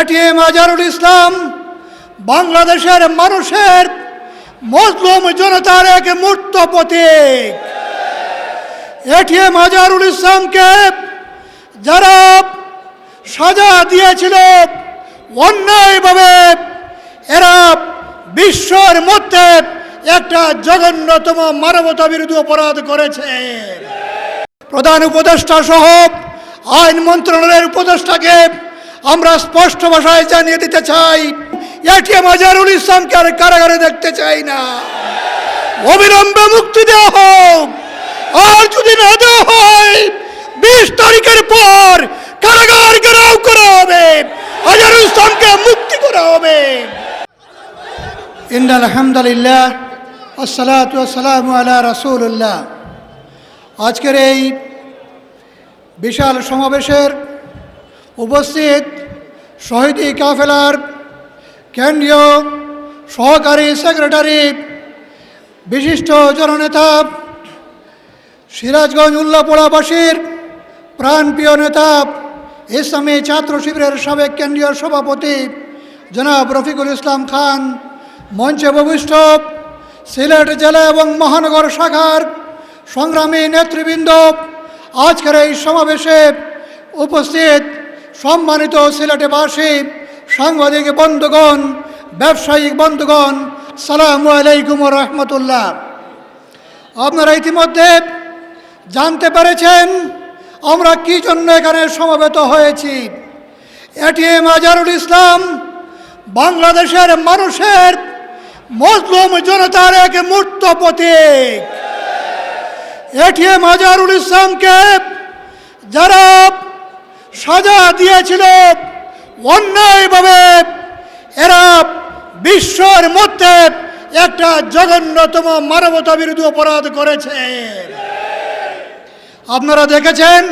ATM Azharul ইসলাম বাংলাদেশের মানুষের মজলুম জনতার এক মূর্ত প্রতীক। এটিএম আজারুল ইসলামকে যারা সাজা দিয়েছিল, অন্যায়ভাবে এরা বিশ্বের মধ্যে একটা জঘন্যতম মানবতা বিরোধী অপরাধ করেছে। প্রধান উপদেষ্টা সহ আইন মন্ত্রণালয়ের উপদেষ্টাকে আমরা স্পষ্ট ভাষায় জানিয়ে দিতে চাই এটিএম আজারুল ইসলামকে আর কারাগারে দেখতে চাই না। অবিলম্বে মুক্তি দেওয়া হোক, আর যদি না দেওয়া হয়, বিশ তারিখের পর কারাগার ঘেরাও করা হবে আজারুল ইসলামকে মুক্তি করা হবে। ইন্দ আলহামদুলিল্লাহ, আসসালাতু আসসালামু আলা রাসূলুল্লাহ। আজকের এই বিশাল সমাবেশের উপস্থিত শহীদি কাফেলার কেন্দ্রীয় সহকারী সেক্রেটারি বিশিষ্ট জননেতা সিরাজগঞ্জ উল্লাপোড়াবাসীর প্রাণপ্রিয় নেতা ইসলামী ছাত্র শিবিরের সাবেক কেন্দ্রীয় সভাপতি জনাব রফিকুল ইসলাম খান, মঞ্চে ভবিষ্ঠ সিলেট জেলা এবং মহানগর শাখার সংগ্রামী নেতৃবৃন্দ, আজকের এই সমাবেশে উপস্থিত সম্মানিত সিলেটবাসী সাংবাদিক বন্ধুগণ, ব্যবসায়িক বন্ধুগণ, সালামু আলাইকুম রহমতুল্লাহ। আপনারা ইতিমধ্যে জানতে পেরেছেন আমরা কি জন্য এখানে সমবেত হয়েছি। এটিএম আজারুল ইসলাম বাংলাদেশের মানুষের মজলুম জনতার এক মূর্ত প্রতীক। এটিএম আজারুল ইসলামকে যারা সাজা দিয়েছিল। অন্যায়ভাবে এরা বিশ্বের মধ্যে একটা জঘন্যতম মানবতা বিরোধী অপরাধ করেছে। আপনারা দেখেছেন,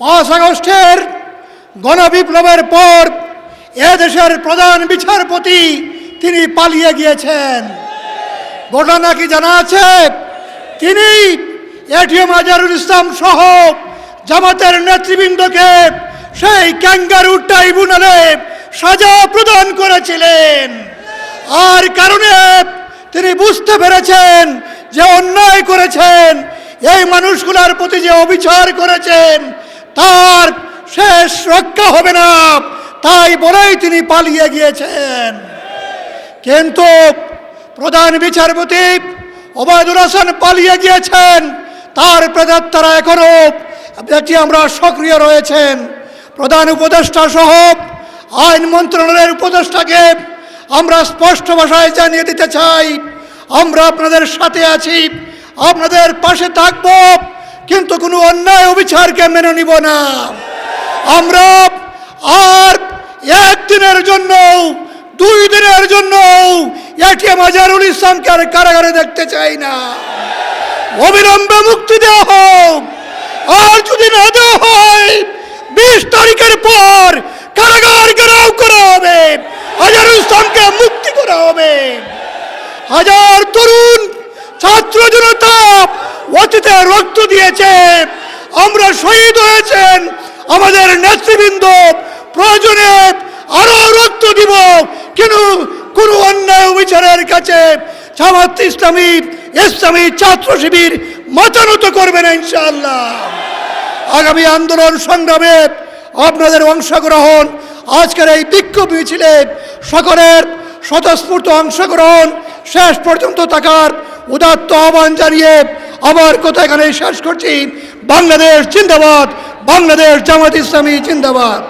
পাঁচ আগস্টের গণবিপ্লবের পর এদেশের প্রধান বিচারপতি তিনি পালিয়ে গিয়েছেন। ঘটনা কি জানা আছে? তিনি এটিএম আজারুল ইসলাম সহ জামাতের নেতৃবৃন্দকে সেই ক্যাঙ্গারু ট্রাইব্যুনালে সাজা প্রদান করেছিলেন। আর কারণে তিনি বুঝতে পেরেছেন যে অন্যায় করেছেন, এই মানুষগুলোর প্রতি যে অবিচার করেছেন, তার শেষ রক্ষা হবে না। তাই বলেই তিনি পালিয়ে গিয়েছেন। কিন্তু প্রধান বিচারপতি ওবায়দুল হাসান পালিয়ে গিয়েছেন, তার প্রেতাত্মারা এখনও দেখছি আমরা সক্রিয় রয়েছেন। প্রধান উপদেষ্টা সহ আইন মন্ত্রণালয়ের উপদেষ্টাকে আমরা স্পষ্ট ভাষায় জানিয়ে দিতে চাই। আমরা আপনাদের সাথে আছি, আপনাদের পাশে থাকব, কিন্তু কোনো অন্যায় অবিচারকে মেনে নিব না। আমরা আর একদিনের জন্য, দুই দিনের জন্য এটিএম আজারুল ইসলামকে আর কারাগারে দেখতে চাই না। অবিলম্বে মুক্তি দেওয়া হোক। আর যদি না দেওয়া হয়, বিশ তারিখের পর কারাগার ঘেরাও করা হবে আজারুল ইসলামকে মুক্তি করা হবে। হাজার তরুণ ছাত্র জনতা অতীতে রক্ত দিয়েছে, আমরা শহীদ হয়েছেন। আমাদের নেতৃবৃন্দ প্রয়োজনে আরও রক্ত দিব, কিন্তু কোনো অন্যায় বিচারের কাছে জামাত ইসলামী ইসলামী ছাত্র শিবির মাতানত করবে না ইনশাআল্লাহ। আগামী আন্দোলন সংগ্রামে আপনাদের অংশগ্রহণ, আজকের এই বিক্ষোভ মিছিলে সকলের স্বতঃস্ফূর্ত অংশগ্রহণ শেষ পর্যন্ত থাকার উদাত্ত আহ্বান জানিয়ে আমার কথা এখানে শেষ করছি। বাংলাদেশ জিন্দাবাদ, বাংলাদেশ জামাত ইসলামী জিন্দাবাদ।